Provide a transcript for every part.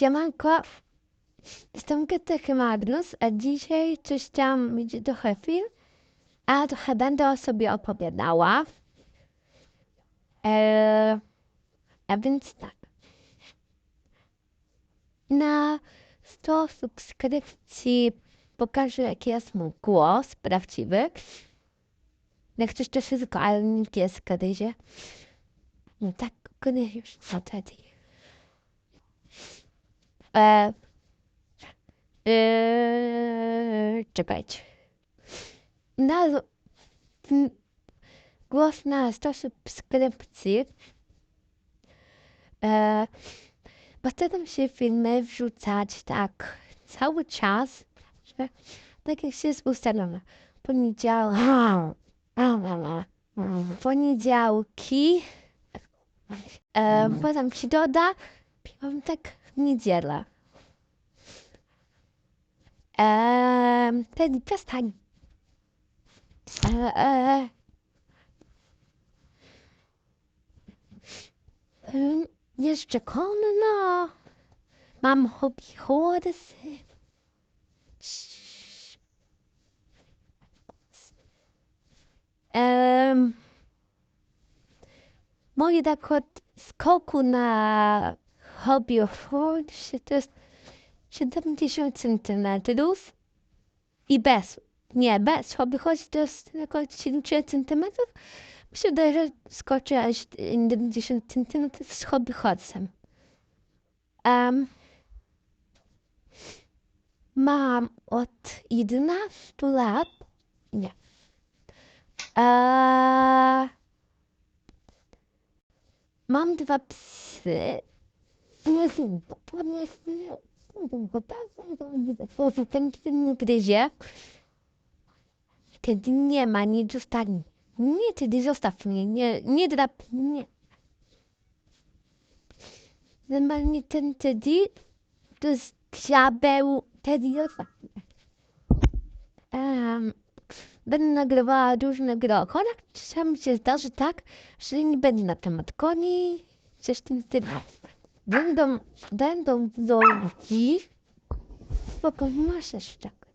Siemanko, jestem Getychy Magnus, a dzisiaj mieć trochę film, a trochę będę o sobie opowiadała. Eee, a więc tak. Na 100 subskrypcji pokażę, jaki jest mój głos prawdziwy. Jak to wszystko, ale nikt jest gryzie. No tak, gryzisz, co wtedy? E, e, czekajcie. Na, głos na 100 subskrypcji. E, postaram się filmy wrzucać tak cały czas, że tak jak się jest ustalone. Poniedziałek, poniedziałki, e, potem środa, piątek, niedziela. Eee, Teddy, przestań. Eee, jeszcze konno. Mam hobby horsy. Um, moje tak od skoku na hobby horse to jest 70 centymetrów i bez, nie, bez hobby horse to jest około 70 centymetrów. Mi się wydaje, że skoczę aż 70 centymetrów z hobby horsem. Um, mam od 11 lat, nie, Eee, mam dwa psy. Nie są dokładnie ten nie gryzie. Kiedy nie ma, nie zostanie. Nie, tedy zostaw mnie, nie, nie drap mnie. Normalnie ten tedy to jest diabeł, tedy zostaw mnie. Um, będę nagrywała różne gry o konach. Czasami się zdarzy tak, że nie będzie na temat koni, coś w tym stylu. Będą, będą vlogi, spoko, masz jeszcze tak.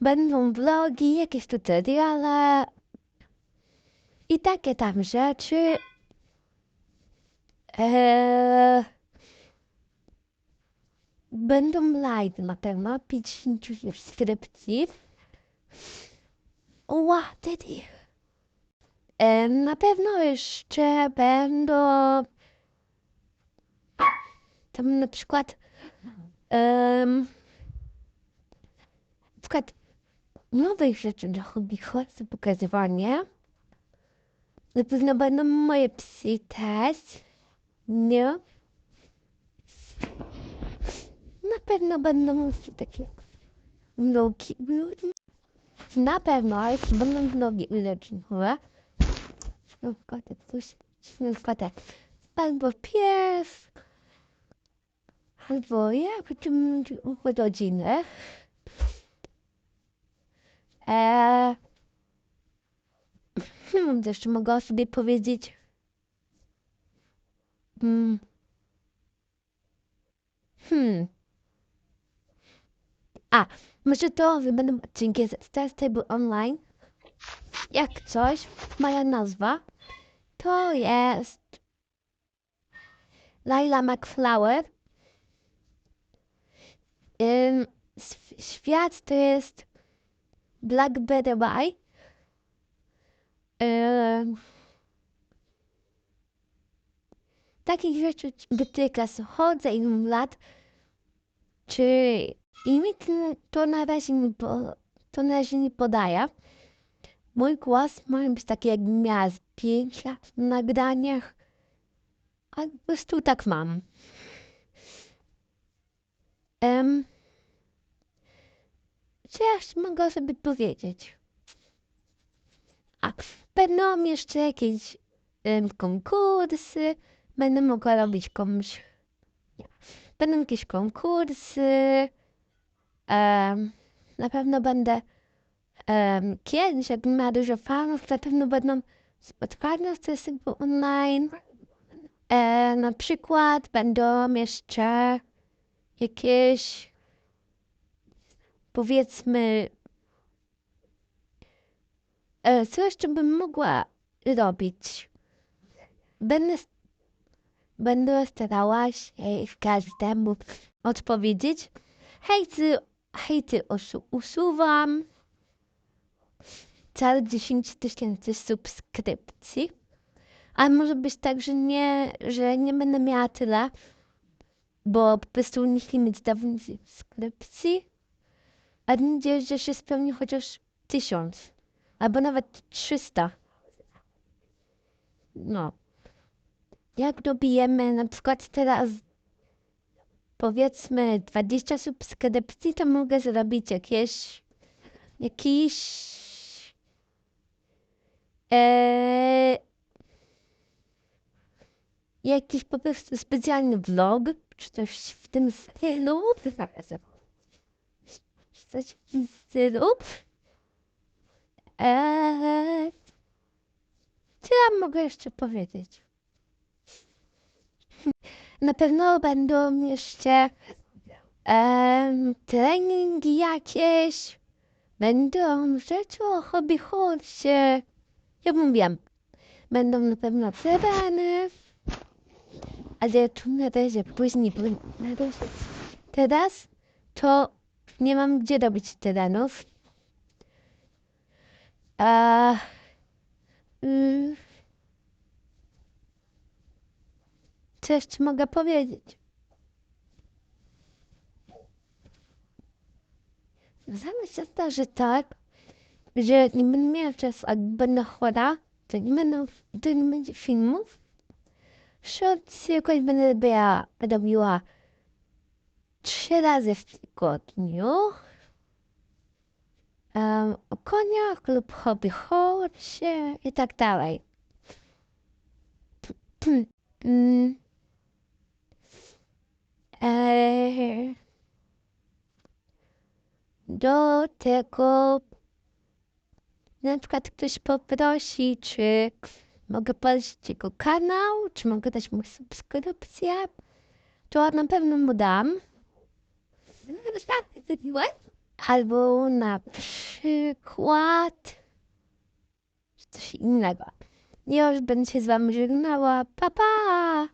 Będą vlogi, jakieś tutoriale i takie tam rzeczy. Eee, będą live na temat 50 subskrypcji. Ła, Teddy. E, na pewno jeszcze będą tam na przykład em, na przykład nowych rzeczy dla hobby horse pokazywanie. Na pewno będą moje psy też. Nie? Na pewno będą takie vlogi. Na pewno jeszcze będą vlogi ulecznicowe. Śmieszkotek, coś, śmieszkotek. Albo pies. Albo ja będziemy urodziny. Eee, hmm, jeszcze mogę sobie powiedzieć. Hmm. Hmm. A, może to będą odcinki z Star Stable Online. Jak coś, moja nazwa to jest Laila McFlower. Ym, świat to jest Blackberry Bye. Ym, takich rzeczy dotyka chodzę i mam lat. Czy i mi to- na razie nie, po, to na razie nie podaje. Mój głos może być taki, jakbym miała z 5 lat w nagraniach. A po prostu tak mam. Em, co ja mogę sobie powiedzieć? A, będą jeszcze jakieś konkursy. Będę mogła robić komuś. Nie. Będą jakieś konkursy. Em, na pewno będę em, kiedyś, jak ma dużo fanów, na pewno będą spotkania z Tessybu online. E, na przykład będą jeszcze jakieś powiedzmy e, coś, co bym mogła robić. Będę, będę starała się każdemu odpowiedzieć. Hejty, hejty usu- usuwam. Całe 10 tysięcy subskrypcji. A może być tak, że nie, że nie będę miała tyle, bo po prostu mieć dawnych subskrypcji. A nadzieję, że się spełni chociaż tysiąc, albo nawet 300. No. Jak dobijemy na przykład teraz powiedzmy 20 subskrypcji, to mogę zrobić jakieś jakiś e, jakiś po prostu specjalny vlog, czy coś w tym stylu. Coś w tym stylu. Eee, co ja mogę jeszcze powiedzieć? Na pewno będą jeszcze em, treningi jakieś. Będą rzeczy o hobby horsie. Ja mówiłam, będą na pewno tereny. Ale tu na razie później, bo na razie teraz to nie mam gdzie robić terenów. A, y, co jeszcze mogę powiedzieć? Zawsze się zdarzy tak, że nie będę miała czasu, jak będę chora, to nie będę, to nie będzie filmów. Shorts jakoś będę robiła, robiła trzy razy w tygodniu. Um, o koniach lub hobby horsie i tak dalej. Do tego na przykład ktoś poprosi, czy mogę polecić jego kanał, czy mogę dać mu subskrypcję, to na pewno mu dam. Albo na przykład coś innego. Już będę się z wami żegnała. Pa, pa!